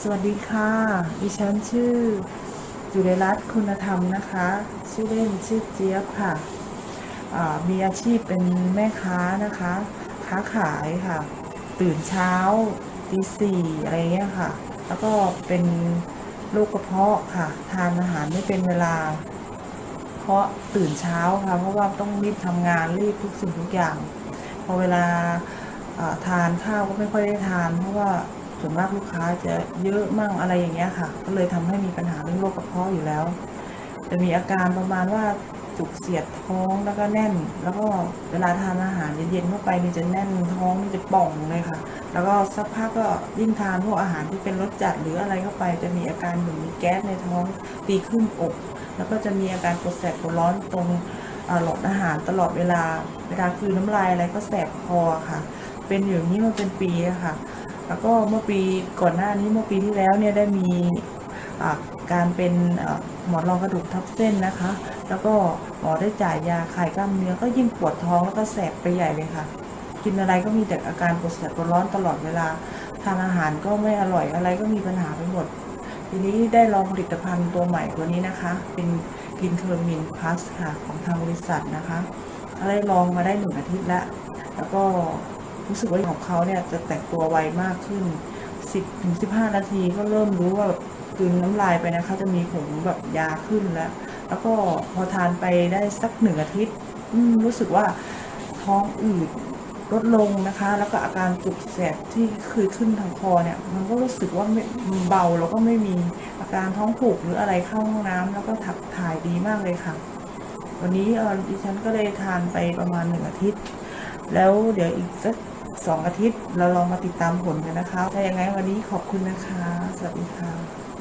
สวัสดีค่ะ ดิฉันชื่อ จุเลรัตน์คุณธรรมนะคะ ชื่อเล่นชื่อเจี๊ยบค่ะ มีอาชีพเป็นแม่ค้านะคะ ค้าขายค่ะ ตื่นเช้าตีสี่อะไรเงี้ยค่ะ แล้วก็เป็นโรคกระเพาะค่ะ ทานอาหารไม่เป็นเวลา เพราะตื่นเช้าค่ะ เพราะว่าต้องรีบทำงานรีบทุกสิ่งทุกอย่าง พอเวลาทานข้าวก็ไม่ค่อยได้ทาน เพราะว่า ส่วนมากลูกค้าจะเยอะมั่งอะไรอย่างเงี้ยค่ะ ก็เลยทำให้มีปัญหาเรื่องโรคกระเพาะอยู่แล้ว จะมีอาการประมาณว่าจุกเสียดท้องแล้วก็แน่น แล้วก็เวลาทานอาหารเย็นๆเข้าไปนี่จะแน่นท้องจะป่องเลยค่ะ แล้วก็สักพักก็ยิ่งทานพวกอาหารที่เป็นรสจัดหรืออะไรเข้าไป จะมีอาการเหมือนมีแก๊สในท้องตีขึ้นอก แล้วก็จะมีอาการปวดแสบปวดร้อนตรงหลอดอาหารตลอดเวลา เวลาคือน้ำลายอะไรก็แสบคอค่ะ เป็นอย่างนี้มาเป็นปีค่ะ แล้วก็เมื่อปีก่อนหน้านี้เมื่อปีที่แล้วเนี่ยได้มีการเป็นหมอนรองกระดูกทับเส้นนะคะ แล้วก็หมอได้จ่ายยาคลายกล้ามเนื้อก็ยิ่งปวดท้องแล้วก็แสบไปใหญ่เลยค่ะ กินอะไรก็มีแต่อาการปวดแสบปวดร้อนตลอดเวลา ทานอาหารก็ไม่อร่อยอะไรก็มีปัญหาไปหมด ทีนี้ได้ลองผลิตภัณฑ์ตัวใหม่ตัวนี้นะคะ เป็นกินเคอร์มินพลัสค่ะของทางบริษัทนะคะ ได้ลองมาได้หนึ่งอาทิตย์แล้ว แล้วก็ รู้สึกว่าของเขาเนี่ยจะแตกตัวไวมากขึ้น 10ถึง15 นาทีก็เริ่มรู้ว่าแบบกืนน้ำลายไปนะคะจะมีผงแบบยาขึ้นแล้ว แล้วก็พอทานไปได้สักหนึ่งอาทิตย์รู้สึกว่าท้องอืดลดลงนะคะ แล้วก็อาการจุกแสบที่เคยขึ้นทางคอเนี่ย มันก็รู้สึกว่าเบาแล้วก็ไม่มีอาการท้องผูกหรืออะไรเข้าห้องน้ำแล้วก็ถับถ่ายดีมากเลยค่ะ วันนี้ออดิฉันก็เลยทานไปประมาณหนึ่งอาทิตย์ แล้วเดี๋ยวอีกสัก สองอาทิตย์ เราลองมาติดตามผลกันนะคะ ถ้าอย่างไงวันนี้ขอบคุณนะคะ สวัสดีค่ะ